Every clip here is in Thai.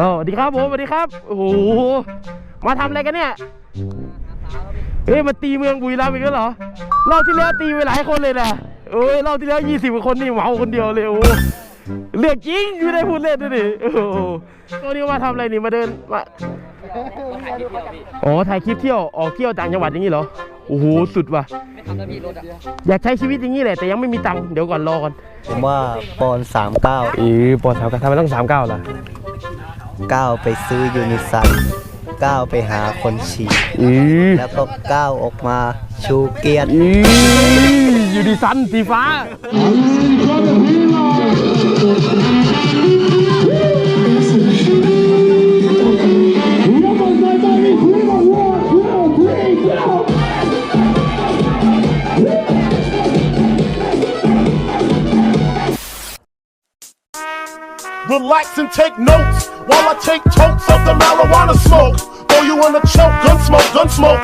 อ๋อสวัสดีครับผมสวัสดีครับ โอ้โห มาทำอะไรกันเนี่ย เฮ้ย มาตีเมืองบุรีรัมย์อีกแล้วเหรอ รอบที่แล้วตีไปหลายคนเลยนะโอ้ย รอบที่แล้วยี่สิบกว่าคนนี่เหมาคนเดียวเลยโอ้โหเลือกจริงไม่ได้พูดเล่นด้วยดิโอ้โหตัวนี้มาทำอะไรนี่มาเดินมาอ๋อถ่ายคลิปเที่ยว ออกเที่ยวต่างจังหวัดอย่างนี้เหรอ โอ้โห สุดว่ะไม่ทำแล้วพี่รถอะ อยากใช้ชีวิตอย่างนี้แหละ แต่ยังไม่มีตังค์ เดี๋ยวก่อนรอก่อน ผมว่าปอนสามเก้าอีปอดแถวกันทำไมต้องสามเก้าล่ะเก้าไปซื้อยูนิซันเก้าไปหาคนฉีดอีแล้วก็เก้าออกมาชูเกียรติอีอยู่ดีซันสีฟ้า Relax and take notes while I take totes of the marijuana smoke. Throw you in a choke, gun smoke, gun smoke.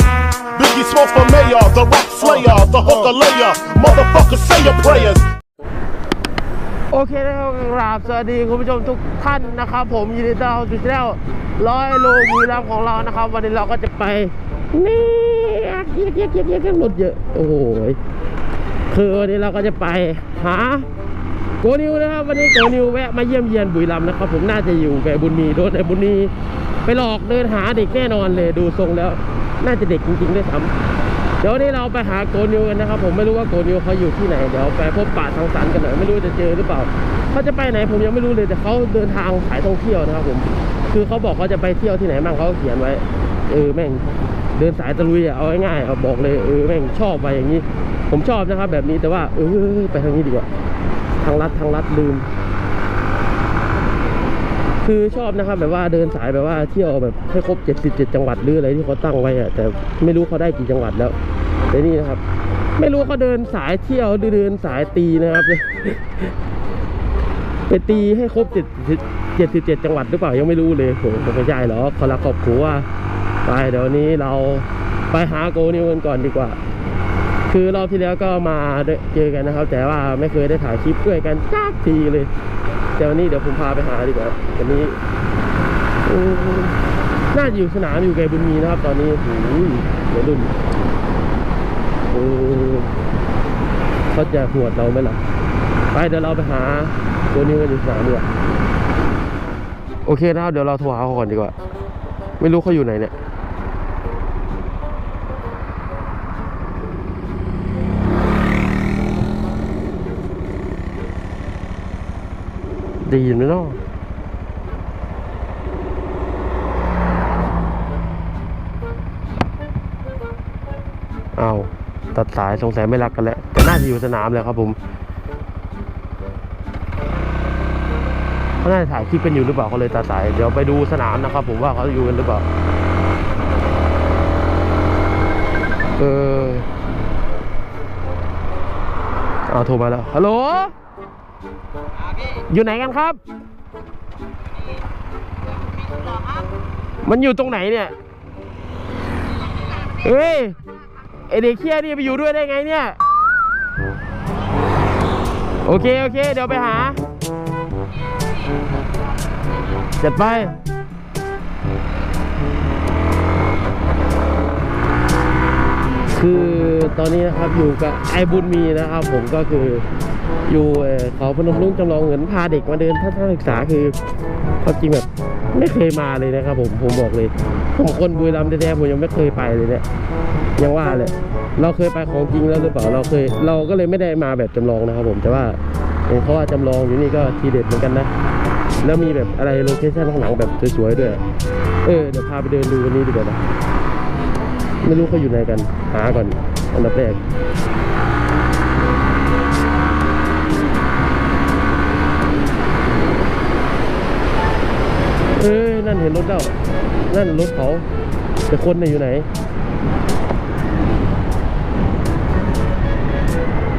Biggie smokes for mayor, the rap slayer, the hooker layer. Motherfucker, say your prayers. โอเคนะครับกราบสวัสดีคุณผู้ชมทุกท่านนะครับ ผมยินดีต้อนรับสู่ช่องร้อยโลบุรีรัมย์ของเรานะครับ วันนี้เราก็จะไปนี่เยอะเยอะเยอะเยอะรถเยอะ โอ้โหคือวันนี้เราก็จะไปหา โกนิวนะครับวันนี้โกนิวแวะมาเยี่ยมเยียนบุรีรัมย์นะครับผมน่าจะอยู่กับไอ้บุญมีโดนไอ้บุญมีไปหลอกเดินหาเด็กแน่นอนเลยดูทรงแล้ว น่าจะเด็กจริงๆด้วยซ้ำเดี๋ยววนนี้เราไปหาโกนิวกันนะครับ ผมไม่รู้ว่าโกนิวเขาอยู่ที่ไหนเดี๋ยวไปพบปะทางสารกันหน่อยไม่รู้จะเจอหรือเปล่าเขาจะไปไหนผมยังไม่รู้เลยแต่เขาเดินทางสายท่องเที่ยวนะครับผมคือเขาบอกเขาจะไปเที่ยวที่ไหนบ้างเขาเขียนไว้ เออแม่งเดินสายตะลุยอะเอาง่ายๆเอาบอกเลยเออแม่งชอบไปอย่างนี้ ผมชอบนะครับแบบนี้แต่ว่าเออไปทางนี้ดีกว่า ทางลัดทางลัดลืม คือชอบนะครับแบบว่าเดินสายแบบว่าเที่ยวแบบให้ครบ77จังหวัดหรืออะไรที่เขาตั้งไว้อะแต่ไม่รู้เขาได้กี่จังหวัดแล้วแต่นี่นะครับ ไม่รู้เขาเดินสายเที่ยวหรือเดินสายตีนะครับไปตีให้ครบ77จังหวัดหรือเปล่ายังไม่รู้เลยโหผมไม่ใช่หรอกขารักครอบครัวไปเดี๋ยวนี้เราไปหาโกนิวกันก่อนดีกว่า คือรอบที่แล้วก็มาเจอกันนะครับ แต่ว่าไม่เคยได้ถ่ายคลิปด้วยกันสักทีเลยเดี๋ยววันนี้เดี๋ยวผมพาไปหาดีกว่าวันนี้น่าจะอยู่สนามอยู่ไกลบุญมีนะครับ ตอนนี้หูยเดี๋ยวรุ่นเออเขาจะหวดเราไหมล่ะไปเดี๋ยวเราไปหาตัวนี้กันอยู่สนามดีกว่าโอเคนะครับเดี๋ยวเราโทรหาเขาก่อนดีกว่า ไม่รู้เขาอยู่ไหนเนี่ย ได้ยินไหมเนาะเอาตัดสายสงสัยไม่รักกันแล้วแต่น่าจะอยู่สนามแหละครับผมเขาน่าจะถ่ายคลิปกันอยู่หรือเปล่าเขาเลยตัดสาย เดี๋ยวไปดูสนามนะครับ ผมว่าเขาอยู่กันหรือเปล่า เออเอาโทรมาแล้วฮัลโหล อยู่ไหนกันครับ มันอยู่ตรงไหนเนี่ยเฮ้ยไอเด็กเคี้ยนี่ไปอยู่ด้วยได้ไงเนี่ย โอเค โอเค เดี๋ยวไปหา จัดไปคือตอนนี้นะครับอยู่กับไอบุญมีนะครับผมก็คือ อยู่เอ่อเขาพนมรุ้งจำลองเหมือนพาเด็กมาเดินทัศนศึกษาคือความจริงแบบไม่เคยมาเลยนะครับผมผมบอกเลย ผมคนบุรีรัมย์แท้ๆผมยังไม่เคยไปเลยเนี่ยยังว่าเลยเราเคยไปของจริงแล้วหรือเปล่าเราเคยเราก็เลยไม่ได้มาแบบจำลองนะครับผมแต่ว่าเห็นเขาว่าจำลองอยู่นี่ก็ทีเด็ดเหมือนกันนะแล้วมีแบบอะไรโลเคชั่นข้างหลังแบบสวยๆด้วยเออเดี๋ยวพาไปเดินดูวันนี้ดีกว่านะไม่รู้เขาอยู่ไหนกันหาก่อนอันดับแรก อ้ยนั่นเห็นรถแล้ว นั่นรถเขาแต่คนน่ะอยู่ไหน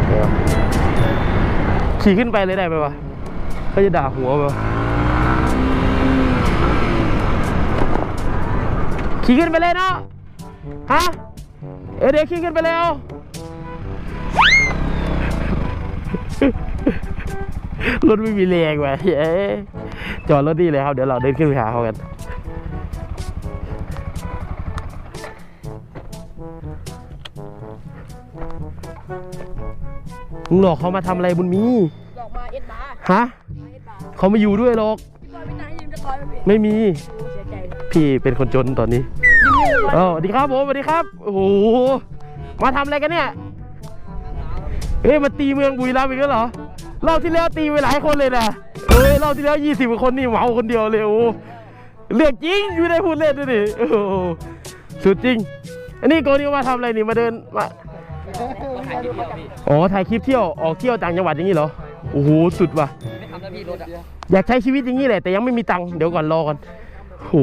ไหนวขี่ขึ้นไปเลยได้ไหมวะเขาจะด่าหัววะขี่ขึ้นไปเลยเนาะฮะเอเด็กขี่ขึ้นไปแล้วรถไม่มีแรงว่ะเอ้ย จอดรถดีเลยครับ เดี๋ยวเราเดินขึ้นไปหาเขากัน มึงหลอกเขามาทำอะไรบุญมี หลอกมาเอ็ดบาร์ฮะ มาเอ็ดบาร์เขาไม่อยู่ด้วยหรอก พี่บอยไม่นานยืมจะคอยมาพี่ไม่มี โอ้เสียใจพี่เป็นคนจนตอนนี้ยืมยืมเออสวัสดีครับผมสวัสดีครับ โอ้โห มาทำอะไรกันเนี่ย เฮ้ย มาตีเมืองบุรีรัมย์อีกแล้วเหรอ รอบที่แล้วตีไปหลายคนเลยนะ เอ้ยรอบที่แล้วยี่สิบคนนี่เหมาคนเดียวเลยโอ้เลือกจริงอยู่ได้พูดเล่นด้วยดิโอ้สุดจริง อันนี้โกนี่มาทำอะไรนี่มาเดินมาอ๋อถ่ายคลิปเที่ยวออกเที่ยวต่างจังหวัดอย่างนี้เหรอโอ้โหสุดว่ะอยากใช้ชีวิตอย่างนี้แหละแต่ยังไม่มีตังค์เดี๋ยวก่อนรอก่อนโอ้โห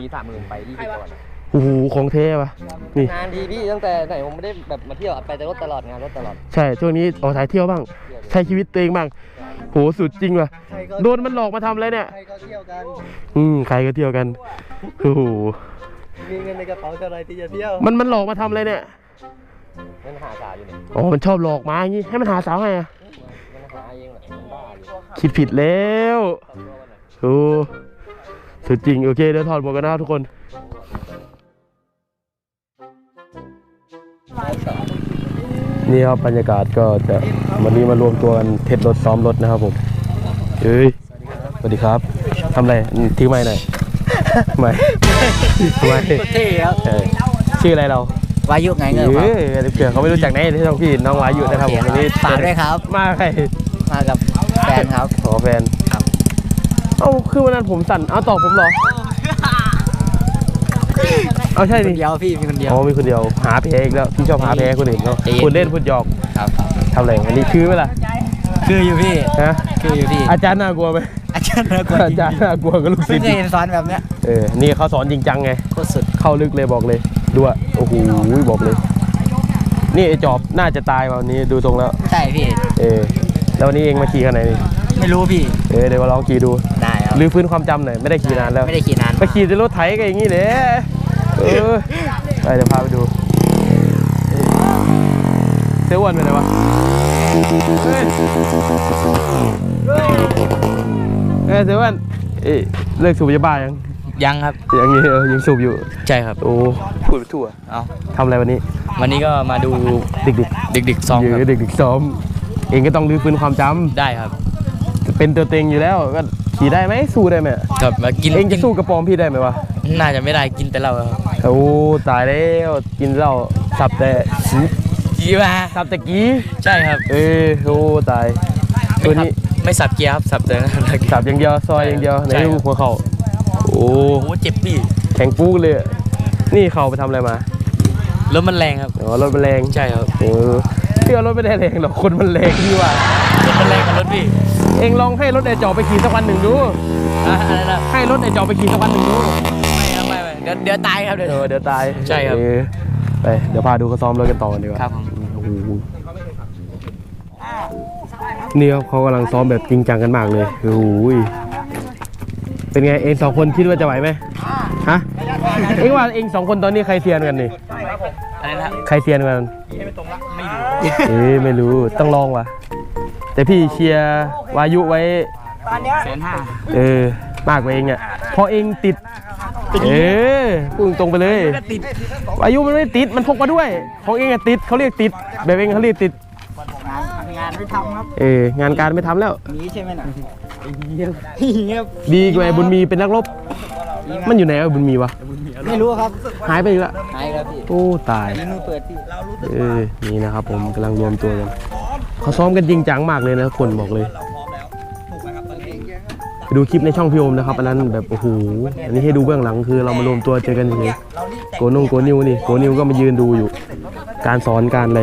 มีสามหมื่นไปยี่สิบก่อน โอ้โหของเท่ว่ะนี่นานทีพี่ตั้งแต่ไหนผมไม่ได้แบบมาเที่ยวไปแต่รถตลอดงานรถตลอดใช่ช่วงนี้ออกถ่ายเที่ยวบ้าง ใช้ชีวิตตัวเองบ้างโหสุดจริงว่ะใครก็โดนมันหลอกมาทำอะไรเนี่ยใครก็เที่ยวกันอืมใครก็เที่ยวกันโอ้โหมีเงินในกระเป๋าเท่าไรที่จะเที่ยวมันมันหลอกมาทำอะไรเนี่ยมันหาสาอยู่เนี่ยอ๋อมันชอบหลอกมาอย่างงี้ให้มันหาสาวไงอะมันหาเองแหละมันบ้าอยู่คิดผิดแล้วโอ้สุดจริงโอเคเดี๋ยวถอดหมวกกันนะครับทุกคน นี่ครับบรรยากาศก็จะวันนี้มารวมตัวกันเทสรถซ้อมรถนะครับผมเอ้ยสวัสดีครับทำอะไรอืมถือไม้หน่อยไม่ไม่เท่ครับเออชื่ออะไรเราวายุไงเงืเออเผื่อเขาไม่รู้จักไหนที่ต้องพี่น้องวายุนะครับผมวันนี้ฝากด้วยครับมาใครมากับแฟนครับขอแฟนครับเอ้าคือวันนั้นผมสั่นเอาตอบผมเหรอ เอาใช่คดินเดียวพี่มีคนเดียวอ๋อมีคนเดียวหาแพ้อีกแล้วพี่ชอบหาแพ้คนอื่นเนาะใจเย็นคุณเล่นพูดหยอกครับทำอะไรอันนี้คือไหมล่ะคืออยู่พี่ฮะคืออยู่พี่อาจารย์น่ากลัวไหมอาจารย์น่ากลัวอาจริงจารย์น่ากลัวกับลูกศิเพิ่ษงย์เคยเห็นซ้อนแบบเนี้ยเออนี่เขาสอนจริงจังไงโคตรสุดเข้าลึกเลยบอกเลยดูอะโอ้โหบอกเลย นี่ไอ้จอบน่าจะตายวันนี้ดูตรงแล้วใช่พี่เออแล้ววันนี้เองมาขี่คันไหนนี่ไม่รู้พี่เออเดี๋ยวมาลองขี่ดูได้ครับรื้อฟื้นความจำหน่อยไม่ได้ขี่นานแล้วไม่ได้ขี่นานไปขี่ในรถไถก็อย่างนี้เลย เออไปเดี๋ยวพาไปดูเสื้ออ้วนไปไหนวะเฮ้ยเอ้ยเสื้ออ้วนเอ้ยเลิกสูบยาบ้ายังยังครับ ยังนี้เออยังสูบอยู่ ใช่ครับ โอ้พูดไปทั่วเอาทำอะไรวันนี้วันนี้ก็มาดูเด็กดึกๆๆซ้อมอยู่ครับเด็กๆซ้อม เองก็ต้องรื้อฟื้นความจได้ครับำเป็นตัวเต็งอยู่แล้วก็ขี่ได้ไหมสู้ได้ไหมกับมากินเองจะสู้กระปอมพี่ได้ไหมวะ น่าจะไม่ได้กินแต่เหล้าครับโอ้ตายแล้วกินเหล้าสับแต่จีว่าสับแต่กี้ใช่ครับ เอ้ยโอ้ตายตัวนี้ไม่สับเกียร์ครับสับแต่สับอย่างเดียวซอยอย่างเดียวในใช่ครับลูกหัวเข่าโอ้โอ้เจ็บพี่แข็งปุ๊กเลยอะนี่เข่าไปทำอะไรมารถมันแรงครับอ๋อรถมันแรงใช่ครับเออเชื่อรถไม่ได้แรงหรอกคนมันแรงดีว่ะรถมันแรงกับรถพี่เองลองให้รถไอจอไปขี่สักวันหนึ่งดูอะอะไรนะให้รถไอจอไปขี่สักวันหนึ่งดู เดี๋ยวเดี๋ยวตายครับเดี๋ยว เออเดี๋ยวตายใช่ครับ เออไปเดี๋ยวพาดูเขาซ้อมรถกันต่อกันดีกว่าครับผมโอ้โหนี่ครับเขากำลังซ้อมแบบจริงจังกันมากเลยโอ้ยเป็นไงเองสองคนคิดว่าจะไหวไหมฮะเองว่าเองสองคนตอนนี้ใครเซียนกันนี่อะไรนะใครเซียนกันไม่รู้เอ้ยไม่รู้ต้องลองว่ะ แต่พี่เชียร์วายุไว้ แสนห้าเออมากกว่าเองอะเพราะเองติด เออพูดตรงๆไปเลยติดวายุมันไม่ติดมันพกมาด้วย ของเองอะติดเขาเรียกติด แบบเองเขาเรียกติด งานไม่ทำครับเอองานการไม่ทำแล้วนี้ใช่ไหมน่ะดีกว่าไอ้บุญมีเป็นนักรบ มันอยู่ไหนอะบุญมีวะ ไม่รู้ครับหายไปอีกแล้ว หายครับพี่โอ้ตายมือเปิดพี่เออ นี่นะครับผมกำลังรวมตัวกัน เขาซ้อมกันจริงจังมากเลยนะคนบอกเลย ไปดูคลิปในช่องพี่โอมนะครับอันนั้นแบบโอ้โหอันนี้ให้ดูเบื้องหลังคือเรามารวมตัวเจอกันเฉยๆโกนงโกนิวนี่โกนิวก็มายืนดูอยู่ การสอนการอะไร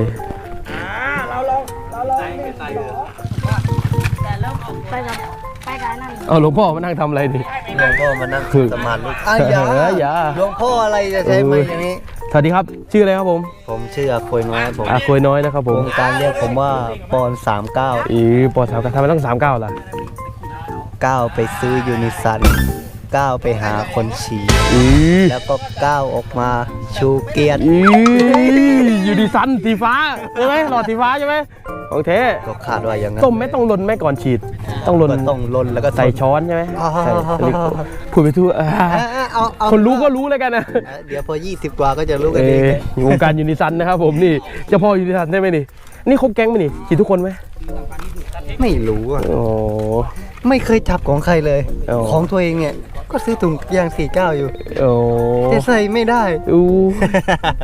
ไปกับไปกับนั่นเอาหลวงพ่อมานั่งทำอะไรดิหลวงพ่อมานั่งคือสมาธิอ้าวอย่าเอออย่าหลวงพ่ออะไรจะใช้ไม้อย่างนี้สวัสดีครับ ชื่ออะไรครับผม ผมชื่ออาควยน้อยผมอาคุยน้อยนะครับผวมงการเรียกผมว่าปอนสามเก้าอีปอสามเก้าทำไมต้องสามเก้าล่ะเก้าไปซื้อยูนิซันก้าวไปหาคนฉี่อือแล้วก็ก้าวออกมาชูเกียรติอืออยู่ดีซันสีฟ้าใช่ไหมหลอดสีฟ้าใช่ไหมของเทก็คาดว่าอย่างนั้นต้มไม่ต้องลนไหม่ก่อนฉีด ต้องลนก็ต้องลนแล้วก็ใส่ช้อนใช่ไหมอ่าใส่สลิปพูดไปทั่วอ่าอะเอาเอาคนรู้ก็รู้แล้วกันนะอะเดี๋ยวพอ 20 กว่าก็จะรู้กันเอเองอวงการยูนิซันนะครับผมนี่เจ้าพ่อยูนิซันใช่ไหมนี่นี่ครบแก๊งไหมนี่ฉีดทุกคนไหมไม่รู้อะโอ้ ไม่เคยจับของใครเลย อ๋อ ของตัวเองเนี่ย ก็ซื้อถุงยางสี่เก้าอยู่ โอ้แต่ใส่ไม่ได้ อู้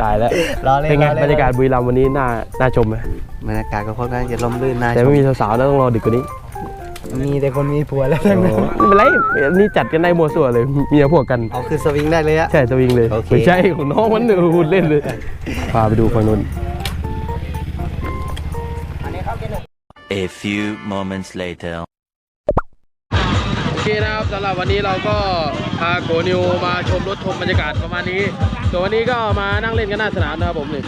ตายแล้วล้อเล่นเป็นไงล้อเล่น บรรยากาศบุรีรัมย์วันนี้น่าน่าชมไหมบรรยากาศก็ค่อนข้างจะล่มลื่นนะแต่ไม่มีสาวๆนะต้องรอดึกกว่านี้มีแต่คนมีผัวแล้วโอ้ใช่ไหมไม่เป็นไรนี่จัดกันได้มัวส่วเลยเมียพวกกัน เอาคือสวิงได้เลยอะ ใช่สวิงเลยโอเค ไม่ใช่ของน้องมันเออพูดเล่นเลย พาไปดูฝั่งนู้น A few moments later. โอเคนะครับสำหรับวันนี้เราก็พาโกนิวมาชมรถชมบรรยากาศประมาณนี้ส่วนวันนี้ก็มานั่งเล่นกันหน้าสนามนะครับผมนี่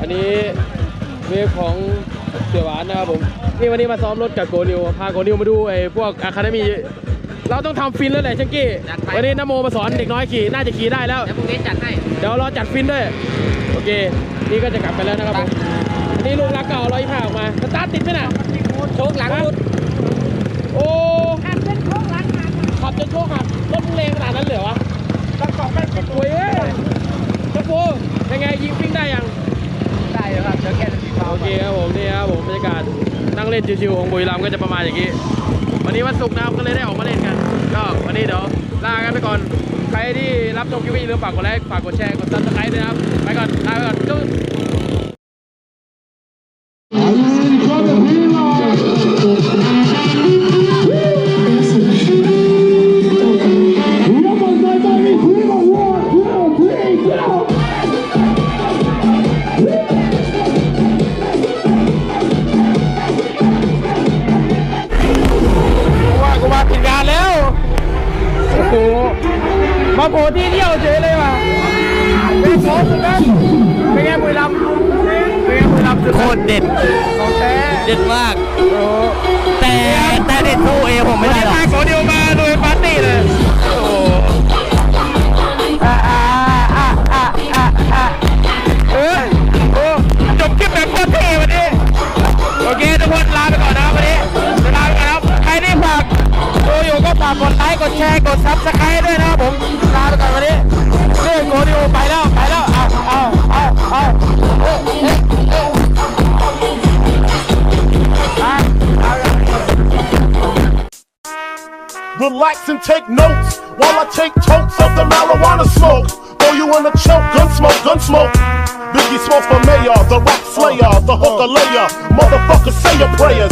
อันนี้เวฟของเสี่ยวหวานนะครับผมนี่วันนี้มาซ้อมรถกับโกนิวพาโกนิวมาดูไอ้พวกอะคาเดมี่เราต้องทำฟินแล้วแหละชังกี้วันนี้นโมมาสอนเด็กน้อยขี่น่าจะขี่ได้แล้ว เดี๋ยวพรุ่งนี้จัดให้ เดี๋ยวรอจัดฟินด้วย โอเค นี่ก็จะกลับไปแล้วนะครับผมอันนี่ลูกรักเก่าร้อยผ้าออกมาสตาร์ทติดไหมน่ะโชคหลังรุด โอ้ขับจนโชคหักขับ จนโชคหักรถมึงแรงขนาดนั้นเลยเหรอวะกระเป๋าแม่งกระปุยเอ้ยกระปูเป็นไงยิงปิ้งได้ยัง ได้แล้วครับเดี๋ยวแค่จะมีเบาโอเคครับผมนี่ครับผมบรรยากาศนั่งเล่นชิวๆของบุรีรัมย์ก็จะประมาณอย่างนี้ วันนี้วันศุกร์นะครับก็เลยได้ออกมาเล่นกัน ก็วันนี้เดี๋ยวลากันไปก่อน ใครที่รับชมคลิปนี้อย่าลืมฝากกดไลค์ ฝากกดแชร์ กดซับสไครต์ด้วยนะครับ ไปก่อน ลาไปก่อนจุ๊บ โคตรเด็ด ของแท้เด็ดมาก โอ้โหแต่แต่เด็ดสู้เอผมไม่ได้หรอกโกเดียวมาลุยปาร์ตี้เลย โอ้โหอะอะอะอะอะอะเออโอ้จบคลิปแบบโคตรเท่วันนี้ โอเคทุกคนลาไปก่อนนะครับวันนี้จะลาไปก่อนนะครับใครที่ฝากดูอยู่ก็ฝากกดไลค์ กดแชร์ กดซับสไครต์ด้วยนะครับผม And take notes while I take totes of the marijuana smoke. Throw you in a choke, gun smoke, gun smoke. Biggie smoke for mayor, the rap slayer, the hooker layer. Motherfucker, say your prayers.